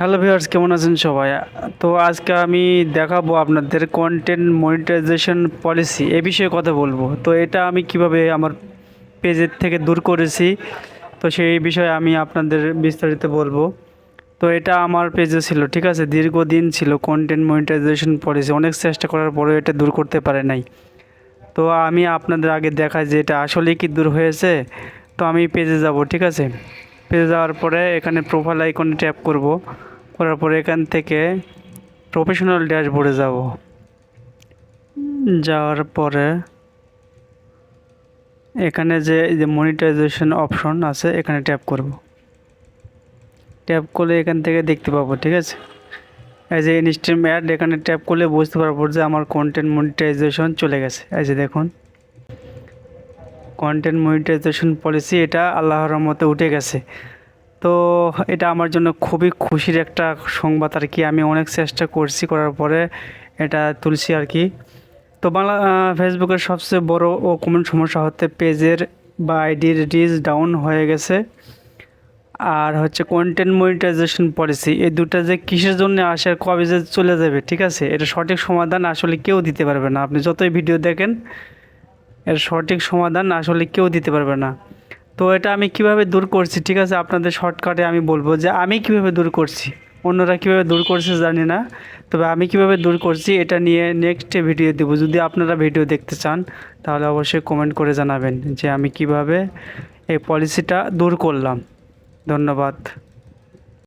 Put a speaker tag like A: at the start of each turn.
A: Hello viewers, কেমন আছেন সবাই? তো আজকে আমি দেখাবো আপনাদের কন্টেন্ট মনিটাইজেশন পলিসি এ বিষয়ে কথা বলব। তো এটা আমি কীভাবে আমার পেজের থেকে দূর করেছি, তো সেই বিষয়ে আমি আপনাদের বিস্তারিত বলব। তো এটা আমার পেজে ছিল, ঠিক আছে? দীর্ঘদিন ছিল কন্টেন্ট মনিটাইজেশন পলিসি অনেক চেষ্টা করার পরেও এটা দূর করতে পারে নাই। তো আমি আপনাদের আগে দেখাই যে এটা আসলেই কি দূর হয়েছে। তো আমি পেজে যাব, ঠিক আছে? পেজে যাওয়ার পরে এখানে প্রোফাইল আইকনে ট্যাপ করব। করার পরে এখান থেকে প্রফেশনাল ড্যাশবোর্ডে যাব। যাওয়ার পরে এখানে যে যে মনিটাইজেশন অপশন আছে, এখানে ট্যাপ করব। ট্যাপ করলে এখান থেকে দেখতে পাবো, ঠিক আছে? এই যে ইনস্ট্রিম অ্যাড এখানে ট্যাপ করলে বুঝতে পারব যে আমার কন্টেন্ট মনিটাইজেশন চলে গেছে। এই যে দেখুন। কন্টেন্ট মনিটাইজেশন পলিসি এটা আল্লাহর রহমতে উঠে গেছে। তো এটা আমার জন্য খুবই খুশির একটা সংবাদ আর কি। আমি অনেক চেষ্টা করছি করার পরে এটা তুলছি আর কি। তো বাংলা ফেসবুকের সবচেয়ে বড় ও কমন সমস্যা হতে পেজের বা আইডির রিচ ডাউন হয়ে গেছে। আর হচ্ছে কন্টেন্ট মনিটাইজেশন পলিসি এই দুটো যে কিসের জন্য আসে কবে যে চলে যাবে, ঠিক আছে? এটা সঠিক সমাধান আসলে কেউ দিতে পারবে না। আপনি যতই ভিডিও দেখেন এর সঠিক সমাধান আসলে কেউ দিতে পারবে না। তো এটা আমি কীভাবে দূর করছি, ঠিক আছে? আপনাদের শর্টকাটে আমি বলব যে আমি কীভাবে দূর করছি। অন্যরা কীভাবে দূর করছে জানি না। তবে আমি কীভাবে দূর করছি এটা নিয়ে নেক্সট ভিডিও দেবো। যদি আপনারা ভিডিও দেখতে চান, তাহলে অবশ্যই কমেন্ট করে জানাবেন যে আমি কীভাবে এই পলিসিটা দূর করলাম। ধন্যবাদ।